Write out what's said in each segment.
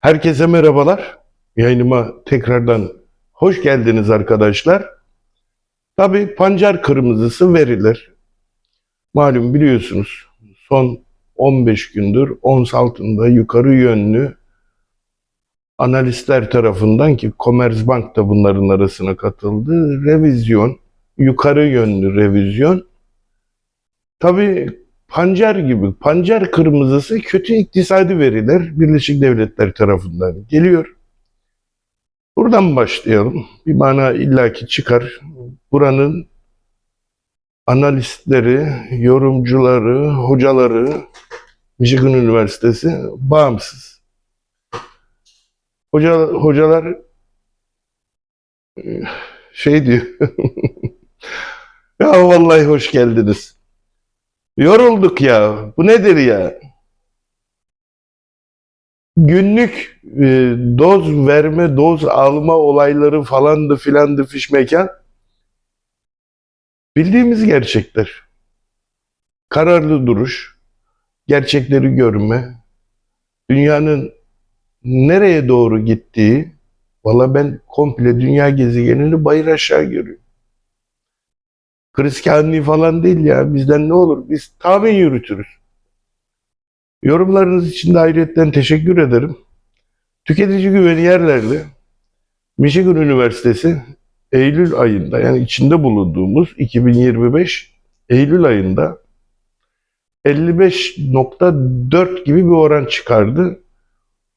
Herkese merhabalar. Yayınıma tekrardan hoş geldiniz arkadaşlar. Tabii pancar kırmızısı verilir. Malum biliyorsunuz son 15 gündür ons altında yukarı yönlü analistler tarafından ki Commerzbank da bunların arasına katıldı. Revizyon, yukarı yönlü revizyon. Tabii pancar gibi, pancar kırmızısı kötü iktisadi veriler Birleşik Devletler tarafından geliyor. Buradan başlayalım. Bir mana illaki çıkar. Buranın analistleri, yorumcuları, hocaları, Michigan Üniversitesi bağımsız. Hoca, hocalar e, şey diyor. ya vallahi hoş geldiniz. Yorulduk ya. Bu nedir ya? Günlük e, doz verme, doz alma olayları falandı filandı fiş mekan. Bildiğimiz gerçekler. Kararlı duruş, gerçekleri görme, dünyanın nereye doğru gittiği, valla ben komple dünya gezegenini bayır aşağı görüyorum. Kâhini falan değil ya. Bizden ne olur? Biz tahmin yürütürüz. Yorumlarınız için de ayrıyetten teşekkür ederim. Tüketici güveni yerlerde Michigan Üniversitesi Eylül ayında yani içinde bulunduğumuz 2025 Eylül ayında 55.4 gibi bir oran çıkardı.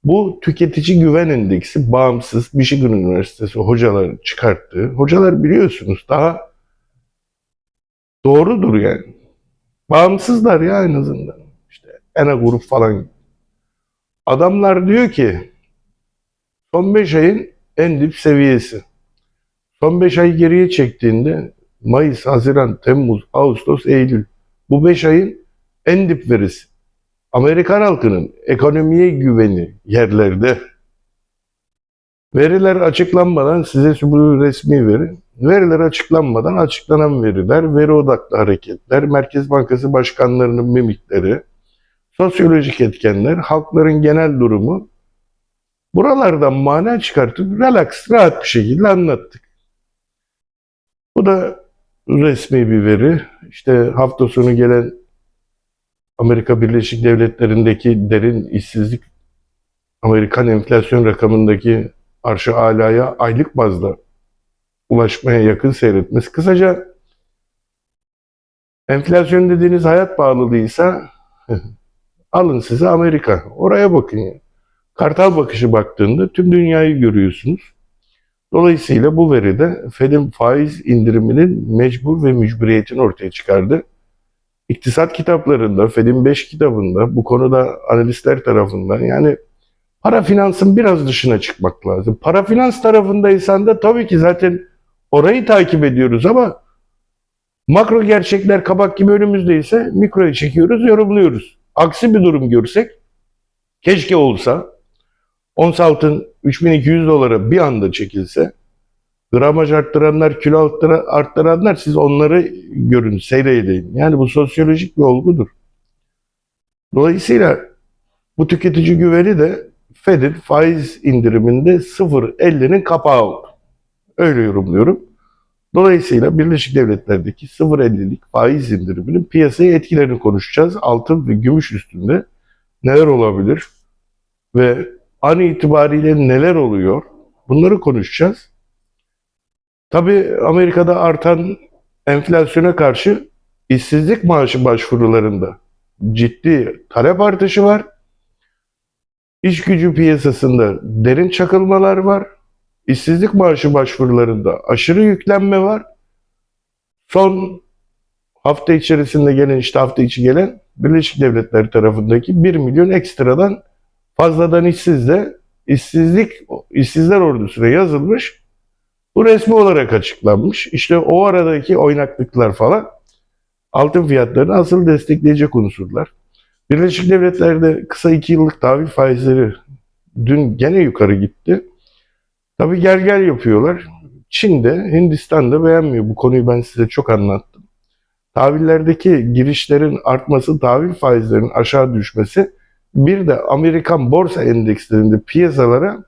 Bu tüketici güven endeksi bağımsız Michigan Üniversitesi hocalar çıkarttığı. Hocalar biliyorsunuz daha Doğrudur yani. Bağımsızlar ya en azından. İşte ENA grup falan. Adamlar diyor ki son 5 ayın en dip seviyesi. Son 5 ay geriye çektiğinde Mayıs, Haziran, Temmuz, Ağustos, Eylül. Bu 5 ayın en dip verisi. Amerikan halkının ekonomiye güveni yerlerde. Veriler açıklanmadan size bu resmi veri. Veriler açıklanmadan açıklanan veriler, veri odaklı hareketler, Merkez Bankası başkanlarının mimikleri, sosyolojik etkenler, halkların genel durumu. Buralardan mana çıkartıp relax, rahat bir şekilde anlattık. Bu da resmi bir veri. İşte hafta sonu gelen Amerika Birleşik Devletleri'ndeki derin işsizlik, Amerikan enflasyon rakamındaki arşı alaya aylık bazda ulaşmaya yakın seyretmesi. Kısaca enflasyon dediğiniz hayat pahalılığıysa alın size Amerika. Oraya bakın. Kartal bakışı baktığında tüm dünyayı görüyorsunuz. Dolayısıyla bu veride Fed'in faiz indiriminin mecbur ve mücburiyetini ortaya çıkardı. İktisat kitaplarında, Fed'in 5 kitabında bu konuda analistler tarafından yani para finansın biraz dışına çıkmak lazım. Para finans tarafındaysan da tabii ki zaten orayı takip ediyoruz ama makro gerçekler kabak gibi önümüzdeyse mikroyu çekiyoruz, yorumluyoruz. Aksi bir durum görsek keşke olsa ons altın 3200 dolara bir anda çekilse gramaj arttıranlar, kilo arttıra- arttıranlar siz onları görün, seyredin. Yani bu sosyolojik bir olgudur. Dolayısıyla bu tüketici güveni de Fed'in faiz indiriminde 0.50'nin kapağı oldu. Öyle yorumluyorum. Dolayısıyla Birleşik Devletler'deki 0.50'lik faiz indiriminin piyasaya etkilerini konuşacağız. Altın ve gümüş üstünde neler olabilir ve an itibariyle neler oluyor bunları konuşacağız. Tabii Amerika'da artan enflasyona karşı işsizlik maaşı başvurularında ciddi talep artışı var. İş gücü piyasasında derin çakılmalar var. İşsizlik maaşı başvurularında aşırı yüklenme var. Son hafta içerisinde gelen işte hafta içi gelen Birleşik Devletler tarafındaki 1 milyon ekstradan fazladan işsiz de işsizlik işsizler ordusuna yazılmış. Bu resmi olarak açıklanmış. İşte o aradaki oynaklıklar falan altın fiyatlarını asıl destekleyecek unsurlar. Birleşik Devletler'de kısa iki yıllık tahvil faizleri dün gene yukarı gitti. Tabii gel gel yapıyorlar. Çin'de, Hindistan'da beğenmiyor. Bu konuyu ben size çok anlattım. Tahvillerdeki girişlerin artması, tahvil faizlerinin aşağı düşmesi bir de Amerikan borsa endekslerinde piyasalara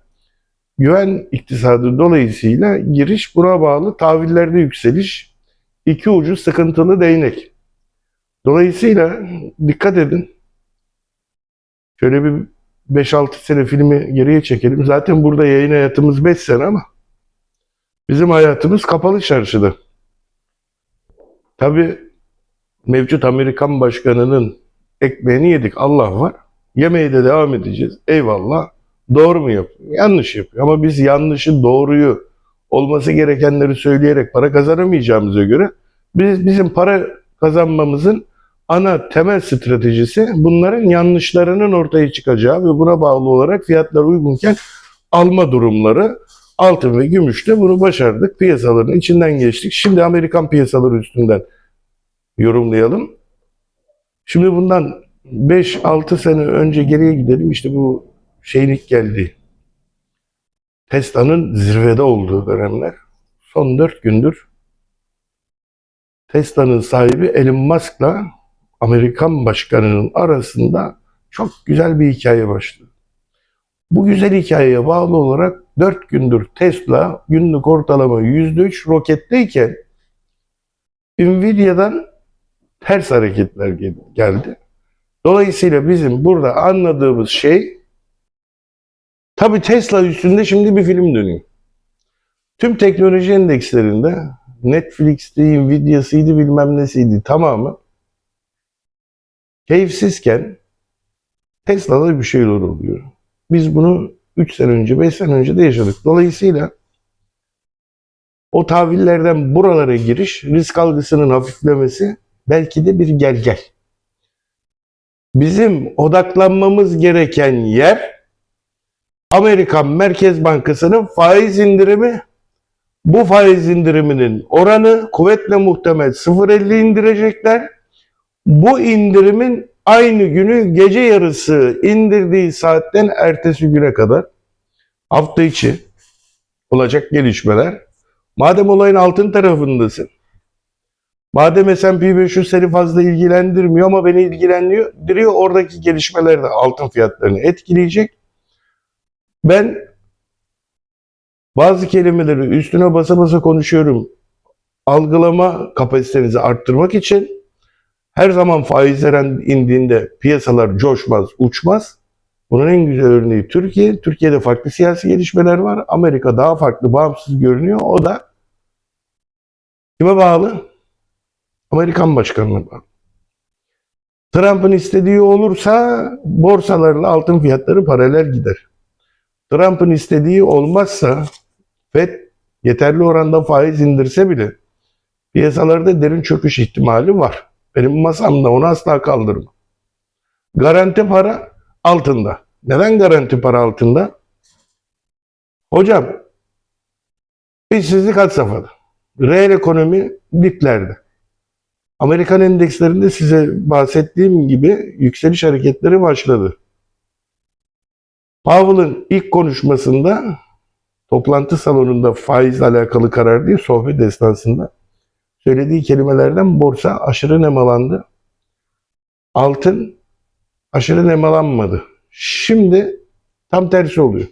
güven iktisadı dolayısıyla giriş buna bağlı tahvillerde yükseliş iki ucu sıkıntılı değnek. Dolayısıyla dikkat edin. Şöyle bir 5-6 sene filmi geriye çekelim. Zaten burada yayın hayatımız 5 sene ama bizim hayatımız kapalı çarşıda. Tabii mevcut Amerikan başkanının ekmeğini yedik. Allah var. Yemeye de devam edeceğiz. Eyvallah. Doğru mu yapıyor? Yanlış yapıyor. Ama biz yanlışı doğruyu olması gerekenleri söyleyerek para kazanamayacağımıza göre biz bizim para kazanmamızın ana temel stratejisi bunların yanlışlarının ortaya çıkacağı ve buna bağlı olarak fiyatlar uygunken alma durumları altın ve gümüşte bunu başardık. Piyasaların içinden geçtik. Şimdi Amerikan piyasaları üstünden yorumlayalım. Şimdi bundan 5-6 sene önce geriye gidelim. İşte bu şeylik geldi. Tesla'nın zirvede olduğu dönemler. Son 4 gündür Tesla'nın sahibi Elon Musk'la Amerikan başkanının arasında çok güzel bir hikaye başladı. Bu güzel hikayeye bağlı olarak 4 gündür Tesla günlük ortalama %3 roketteyken Nvidia'dan ters hareketler gel- geldi. Dolayısıyla bizim burada anladığımız şey tabi Tesla üstünde şimdi bir film dönüyor. Tüm teknoloji endekslerinde Netflix'ti, Nvidia'sıydı bilmem nesiydi tamamı keyifsizken Tesla'da bir şeyler oluyor. Biz bunu 3 sene önce, 5 sene önce de yaşadık. Dolayısıyla o tahvillerden buralara giriş, risk algısının hafiflemesi belki de bir gel gel. Bizim odaklanmamız gereken yer Amerikan Merkez Bankası'nın faiz indirimi. Bu faiz indiriminin oranı kuvvetle muhtemel 0.50 indirecekler. Bu indirimin aynı günü gece yarısı indirdiği saatten ertesi güne kadar hafta içi olacak gelişmeler. Madem olayın altın tarafındasın, madem S&P 500 seni fazla ilgilendirmiyor ama beni ilgilendiriyor, oradaki gelişmeler de altın fiyatlarını etkileyecek. Ben bazı kelimeleri üstüne basa basa konuşuyorum. Algılama kapasitenizi arttırmak için her zaman faizler indiğinde piyasalar coşmaz, uçmaz. Bunun en güzel örneği Türkiye. Türkiye'de farklı siyasi gelişmeler var. Amerika daha farklı, bağımsız görünüyor. O da kime bağlı? Amerikan başkanına bağlı. Trump'ın istediği olursa borsalarla altın fiyatları paralel gider. Trump'ın istediği olmazsa FED yeterli oranda faiz indirse bile piyasalarda derin çöküş ihtimali var. Benim masamda onu asla kaldırmam. Garanti para altında. Neden garanti para altında? Hocam işsizlik had safhada. Reel ekonomi diplerde. Amerikan endekslerinde size bahsettiğim gibi yükseliş hareketleri başladı. Powell'ın ilk konuşmasında toplantı salonunda faizle alakalı karar değil, sohbet esnasında söylediği kelimelerden borsa aşırı nemalandı. Altın aşırı nemalanmadı. Şimdi tam tersi oluyor.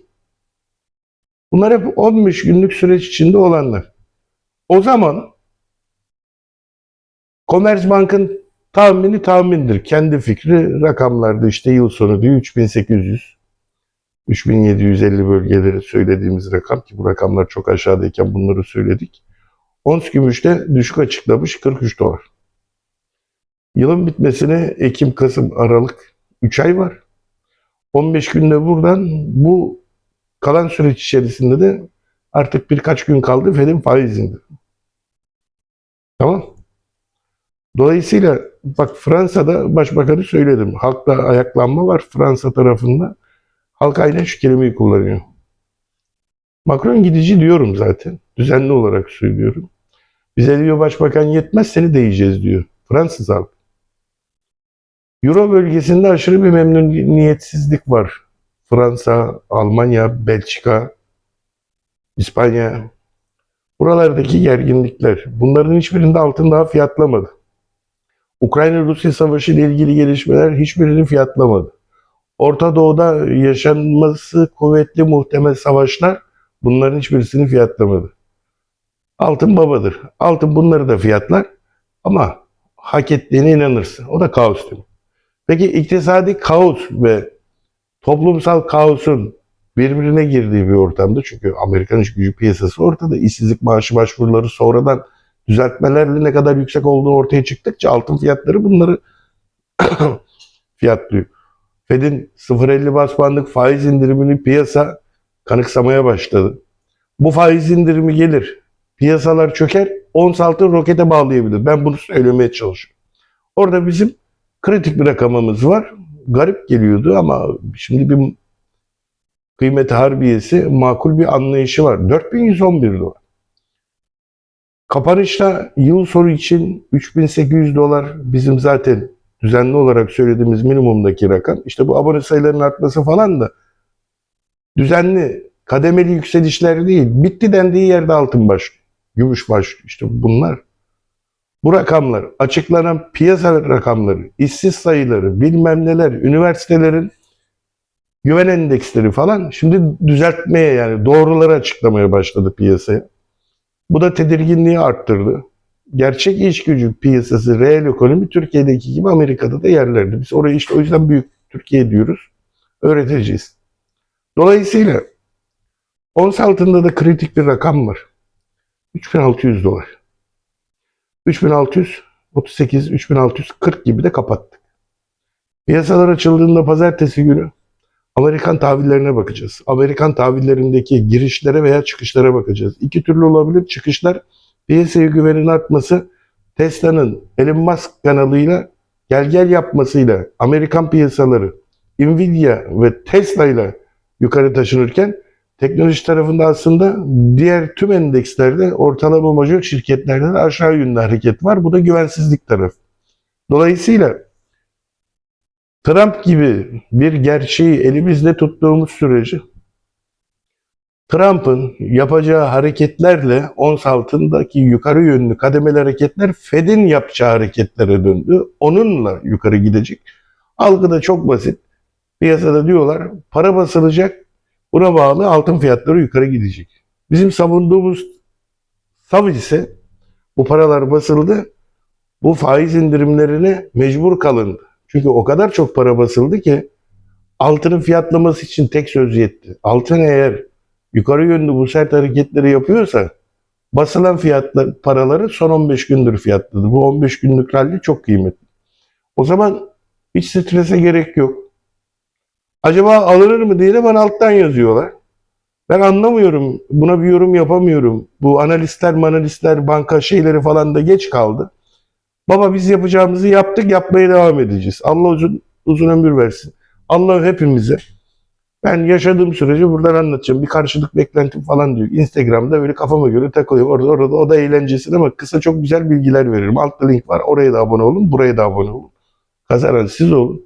Bunlar hep 15 günlük süreç içinde olanlar. O zaman Commerzbank'ın tahmini tahmindir. Kendi fikri rakamlarda işte yıl sonu diyor 3800 3750 bölgeleri söylediğimiz rakam ki bu rakamlar çok aşağıdayken bunları söyledik. Ons gümüşte düşük açıklamış 43 dolar. Yılın bitmesine Ekim, Kasım, Aralık 3 ay var. 15 günde buradan bu kalan süreç içerisinde de artık birkaç gün kaldı Fed'in faiz indirimi. Tamam. Dolayısıyla bak Fransa'da başbakanı söyledim. Halkta ayaklanma var Fransa tarafında. Halk aynen şu kelimeyi kullanıyor. Macron gidici diyorum zaten. Düzenli olarak söylüyorum. Bize diyor başbakan yetmez seni de yiyeceğiz diyor. Fransız halk. Euro bölgesinde aşırı bir memnuniyetsizlik var. Fransa, Almanya, Belçika, İspanya. Buralardaki gerginlikler. Bunların hiçbirinde altın daha fiyatlamadı. Ukrayna-Rusya savaşı ile ilgili gelişmeler hiçbirini fiyatlamadı. Orta Doğu'da yaşanması kuvvetli muhtemel savaşlar bunların hiçbirisini fiyatlamadı. Altın babadır. Altın bunları da fiyatlar ama hak ettiğine inanırsın. O da kaos demek. Peki iktisadi kaos ve toplumsal kaosun birbirine girdiği bir ortamda çünkü Amerikan iş gücü piyasası ortada. işsizlik maaşı başvuruları sonradan düzeltmelerle ne kadar yüksek olduğu ortaya çıktıkça altın fiyatları bunları fiyatlıyor. Fed'in 0.50 bas puanlık faiz indirimini piyasa kanıksamaya başladı. Bu faiz indirimi gelir. Piyasalar çöker. Ons altın rokete bağlayabilir. Ben bunu söylemeye çalışıyorum. Orada bizim kritik bir rakamımız var. Garip geliyordu ama şimdi bir kıymet harbiyesi makul bir anlayışı var. 4111 dolar. Kapanışta yıl sonu için 3800 dolar bizim zaten düzenli olarak söylediğimiz minimumdaki rakam. İşte bu abone sayılarının artması falan da düzenli kademeli yükselişler değil. Bitti dendiği yerde altın başlıyor. Gümüş başlıyor. İşte bunlar. Bu rakamlar, açıklanan piyasa rakamları, işsiz sayıları, bilmem neler, üniversitelerin güven endeksleri falan şimdi düzeltmeye yani doğruları açıklamaya başladı piyasaya. Bu da tedirginliği arttırdı. Gerçek iş gücü piyasası, reel ekonomi Türkiye'deki gibi Amerika'da da yerlerde. Biz orayı işte o yüzden büyük Türkiye diyoruz. Öğreteceğiz. Dolayısıyla ons altında da kritik bir rakam var. 3600 dolar. 3638, 3640 gibi de kapattık. Piyasalar açıldığında pazartesi günü Amerikan tahvillerine bakacağız. Amerikan tahvillerindeki girişlere veya çıkışlara bakacağız. İki türlü olabilir. Çıkışlar piyasaya güvenin artması Tesla'nın Elon Musk kanalıyla gel gel yapmasıyla Amerikan piyasaları Nvidia ve Tesla ile yukarı taşınırken teknoloji tarafında aslında diğer tüm endekslerde ortalama majör şirketlerden aşağı yönlü hareket var. Bu da güvensizlik tarafı. Dolayısıyla Trump gibi bir gerçeği elimizde tuttuğumuz sürece Trump'ın yapacağı hareketlerle ons altındaki yukarı yönlü kademeli hareketler Fed'in yapacağı hareketlere döndü. Onunla yukarı gidecek. Algı da çok basit. Piyasada diyorlar para basılacak. Buna bağlı altın fiyatları yukarı gidecek. Bizim savunduğumuz sav ise bu paralar basıldı. Bu faiz indirimlerine mecbur kalındı. Çünkü o kadar çok para basıldı ki altının fiyatlaması için tek söz yetti. Altın eğer yukarı yönlü bu sert hareketleri yapıyorsa basılan fiyatlar paraları son 15 gündür fiyatladı. Bu 15 günlük rally çok kıymetli. O zaman hiç strese gerek yok. Acaba alınır mı diye de bana alttan yazıyorlar. Ben anlamıyorum. Buna bir yorum yapamıyorum. Bu analistler, manalistler, banka şeyleri falan da geç kaldı. Baba biz yapacağımızı yaptık, yapmaya devam edeceğiz. Allah uzun, uzun ömür versin. Allah hepimize. Ben yaşadığım sürece buradan anlatacağım. Bir karşılık beklentim falan diyor. Instagram'da böyle kafama göre takılıyorum. Orada orada o da eğlencesine ama kısa çok güzel bilgiler veririm. Altta link var. Oraya da abone olun, buraya da abone olun. Kazanan siz olun.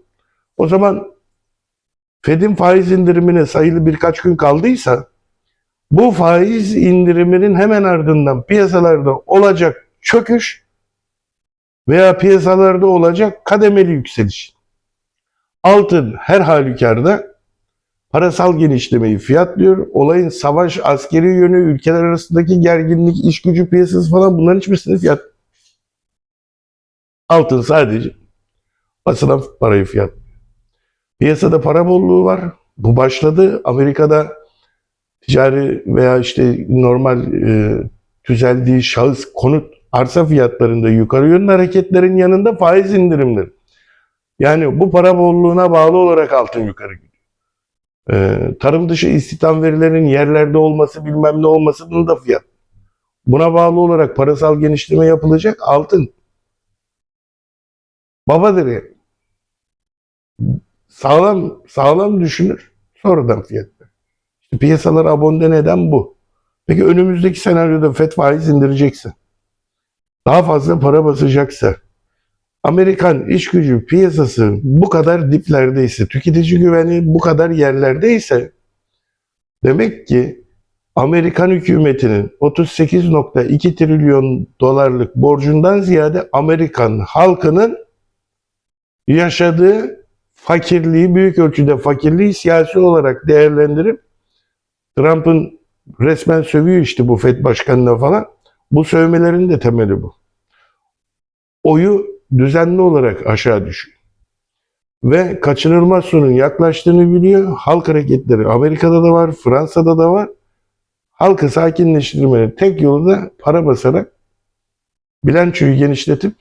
O zaman Fed'in faiz indirimine sayılı birkaç gün kaldıysa bu faiz indiriminin hemen ardından piyasalarda olacak çöküş veya piyasalarda olacak kademeli yükseliş. Altın her halükarda parasal genişlemeyi fiyatlıyor. Olayın savaş, askeri yönü, ülkeler arasındaki gerginlik, iş gücü piyasası falan bunların hiçbirisini fiyat. Altın sadece basılan parayı fiyatlıyor. Piyasada para bolluğu var. Bu başladı. Amerika'da ticari veya işte normal e, düzeldiği şahıs konut arsa fiyatlarında yukarı yönlü hareketlerin yanında faiz indirimleri. Yani bu para bolluğuna bağlı olarak altın yukarı gidiyor. Ee, tarım dışı istihdam verilerinin yerlerde olması bilmem ne olmasının da fiyat. Buna bağlı olarak parasal genişleme yapılacak altın. Babadır yani. Sağlam, sağlam düşünür. Sonradan fiyat. İşte piyasalar abonde neden bu? Peki önümüzdeki senaryoda FED faiz indirecekse daha fazla para basacaksa, Amerikan iş gücü piyasası bu kadar diplerdeyse, tüketici güveni bu kadar yerlerdeyse, demek ki Amerikan hükümetinin 38.2 trilyon dolarlık borcundan ziyade Amerikan halkının yaşadığı fakirliği, büyük ölçüde fakirliği siyasi olarak değerlendirip Trump'ın resmen sövüyor işte bu FED başkanına falan. Bu sövmelerin de temeli bu. Oyu düzenli olarak aşağı düşüyor. Ve kaçınılmaz sonun yaklaştığını biliyor. Halk hareketleri Amerika'da da var, Fransa'da da var. Halkı sakinleştirmenin tek yolu da para basarak bilançoyu genişletip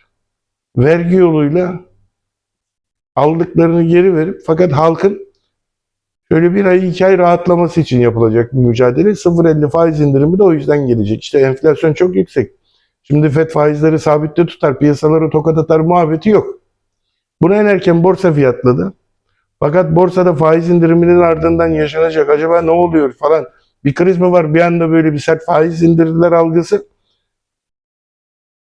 vergi yoluyla aldıklarını geri verip fakat halkın şöyle bir ay iki ay rahatlaması için yapılacak bir mücadele. 0.50 faiz indirimi de o yüzden gelecek. İşte enflasyon çok yüksek. Şimdi FED faizleri sabitte tutar, piyasaları tokat atar muhabbeti yok. Bunu en erken borsa fiyatladı. Fakat borsada faiz indiriminin ardından yaşanacak acaba ne oluyor falan bir kriz mi var bir anda böyle bir sert faiz indirdiler algısı.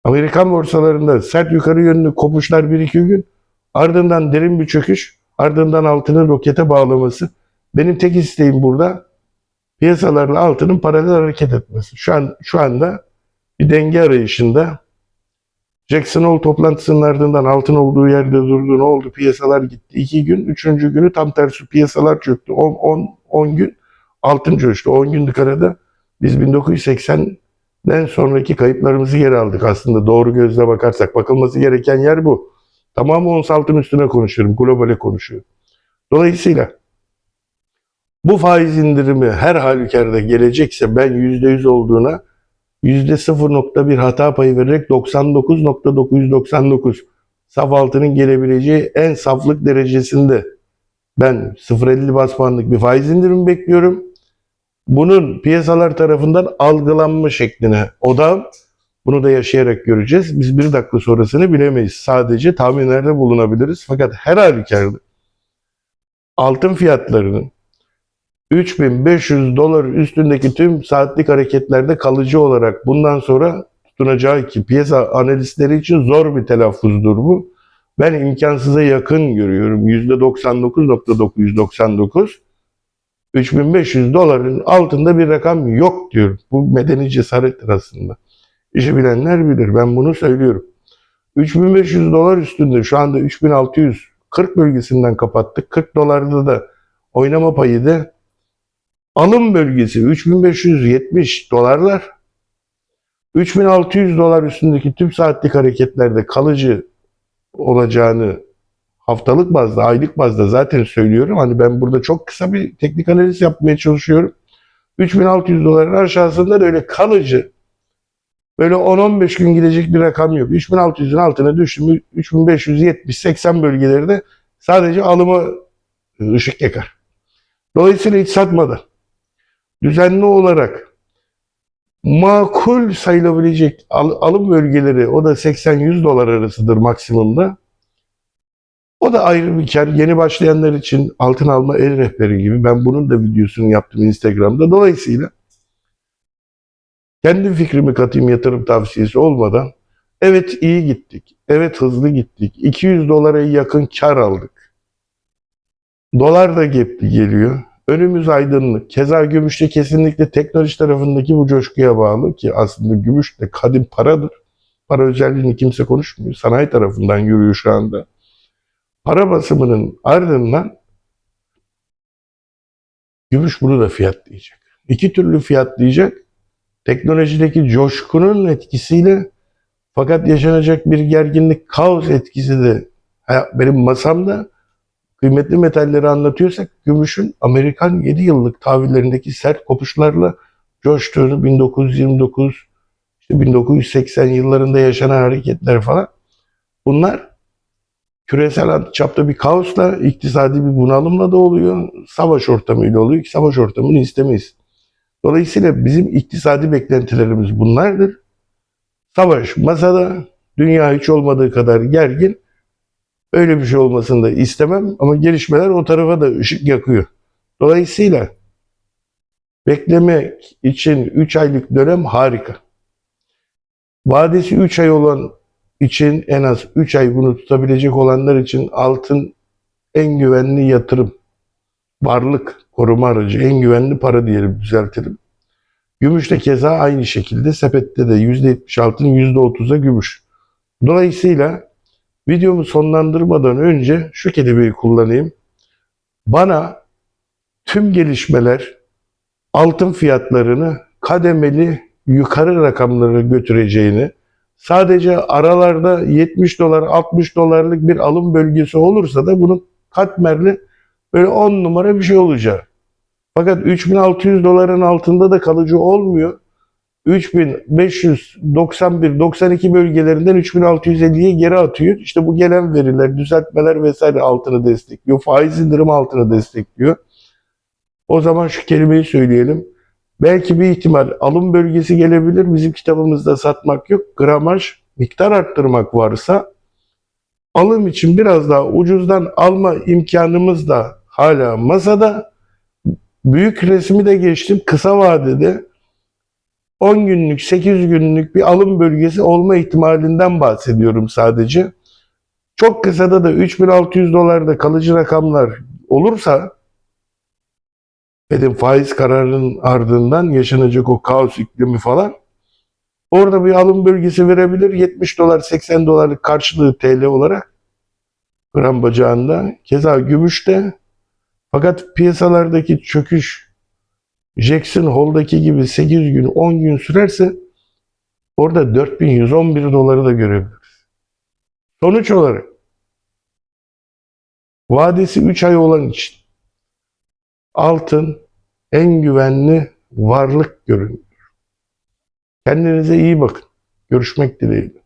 Amerikan borsalarında sert yukarı yönlü kopuşlar bir iki gün ardından derin bir çöküş ardından altının rokete bağlaması. Benim tek isteğim burada piyasalarla altının paralel hareket etmesi. Şu an şu anda bir denge arayışında Jackson Hole toplantısının ardından altın olduğu yerde durdu. Ne oldu? Piyasalar gitti. İki gün. Üçüncü günü tam tersi piyasalar çöktü. 10, 10, 10 gün altın coştu. 10 günlük arada biz 1980'den sonraki kayıplarımızı geri aldık. Aslında doğru gözle bakarsak. Bakılması gereken yer bu. Tamamı ons altın üstüne konuşuyorum. Globale konuşuyorum. Dolayısıyla bu faiz indirimi her halükarda gelecekse ben %100 olduğuna %0.1 hata payı vererek 99.999 saf altının gelebileceği en saflık derecesinde ben 0.50 bas puanlık bir faiz indirimi bekliyorum. Bunun piyasalar tarafından algılanma şekline odam. Bunu da yaşayarak göreceğiz. Biz bir dakika sonrasını bilemeyiz. Sadece tahminlerde bulunabiliriz. Fakat her halükarda altın fiyatlarının 3500 dolar üstündeki tüm saatlik hareketlerde kalıcı olarak bundan sonra tutunacağı ki piyasa analistleri için zor bir telaffuzdur bu. Ben imkansıza yakın görüyorum. %99.999 3500 doların altında bir rakam yok diyor. Bu medeni cesarettir aslında. İşi bilenler bilir. Ben bunu söylüyorum. 3500 dolar üstünde şu anda 3640 bölgesinden kapattık. 40 dolarda da oynama payı da alım bölgesi 3570 dolarlar. 3600 dolar üstündeki tüm saatlik hareketlerde kalıcı olacağını haftalık bazda, aylık bazda zaten söylüyorum. Hani ben burada çok kısa bir teknik analiz yapmaya çalışıyorum. 3600 doların aşağısında da öyle kalıcı böyle 10-15 gün gidecek bir rakam yok. 3600'ün altına düştü mü 3570-80 bölgelerde sadece alımı ışık yakar. Dolayısıyla hiç satmadan düzenli olarak makul sayılabilecek al- alım bölgeleri o da 80-100 dolar arasıdır maksimumda. O da ayrı bir kar. Yeni başlayanlar için altın alma el rehberi gibi. Ben bunun da videosunu yaptım Instagram'da. Dolayısıyla kendi fikrimi katayım yatırım tavsiyesi olmadan evet iyi gittik. Evet hızlı gittik. 200 dolara yakın kar aldık. Dolar da gepli geliyor. Önümüz aydınlık. Keza gümüşte kesinlikle teknoloji tarafındaki bu coşkuya bağlı ki aslında gümüş de kadim paradır. Para özelliğini kimse konuşmuyor. Sanayi tarafından yürüyor şu anda. Para basımının ardından gümüş bunu da fiyatlayacak. İki türlü fiyatlayacak. Teknolojideki coşkunun etkisiyle fakat yaşanacak bir gerginlik, kaos etkisi de benim masamda kıymetli metalleri anlatıyorsak gümüşün Amerikan 7 yıllık tahvillerindeki sert kopuşlarla coştuğunu 1929 işte 1980 yıllarında yaşanan hareketler falan bunlar küresel çapta bir kaosla, iktisadi bir bunalımla da oluyor. Savaş ortamıyla oluyor ki savaş ortamını istemeyiz. Dolayısıyla bizim iktisadi beklentilerimiz bunlardır. Savaş masada, dünya hiç olmadığı kadar gergin. Öyle bir şey olmasını da istemem ama gelişmeler o tarafa da ışık yakıyor. Dolayısıyla beklemek için 3 aylık dönem harika. Vadesi 3 ay olan için en az 3 ay bunu tutabilecek olanlar için altın en güvenli yatırım. Varlık koruma aracı, en güvenli para diyelim düzeltelim. Gümüş de keza aynı şekilde sepette de %76'ın %30'a gümüş. Dolayısıyla videomu sonlandırmadan önce şu kelimeyi kullanayım. Bana tüm gelişmeler altın fiyatlarını kademeli yukarı rakamlara götüreceğini, sadece aralarda 70 dolar 60 dolarlık bir alım bölgesi olursa da bunun katmerli böyle 10 numara bir şey olacak. Fakat 3600 doların altında da kalıcı olmuyor. 3591-92 bölgelerinden 3650'ye geri atıyor. İşte bu gelen veriler, düzeltmeler vesaire altını destekliyor. Faiz indirim altını destekliyor. O zaman şu kelimeyi söyleyelim. Belki bir ihtimal alım bölgesi gelebilir. Bizim kitabımızda satmak yok. Gramaj, miktar arttırmak varsa alım için biraz daha ucuzdan alma imkanımız da hala masada. Büyük resmi de geçtim. Kısa vadede 10 günlük, 8 günlük bir alım bölgesi olma ihtimalinden bahsediyorum sadece. Çok kısada da 3600 dolarda kalıcı rakamlar olursa Fed'in faiz kararının ardından yaşanacak o kaos iklimi falan orada bir alım bölgesi verebilir. 70 dolar 80 dolarlık karşılığı TL olarak gram bacağında. Keza gümüşte fakat piyasalardaki çöküş Jackson Hole'daki gibi 8 gün 10 gün sürerse orada 4111 doları da görebiliriz. Sonuç olarak vadesi 3 ay olan için altın en güvenli varlık görünüyor. Kendinize iyi bakın. Görüşmek dileğiyle.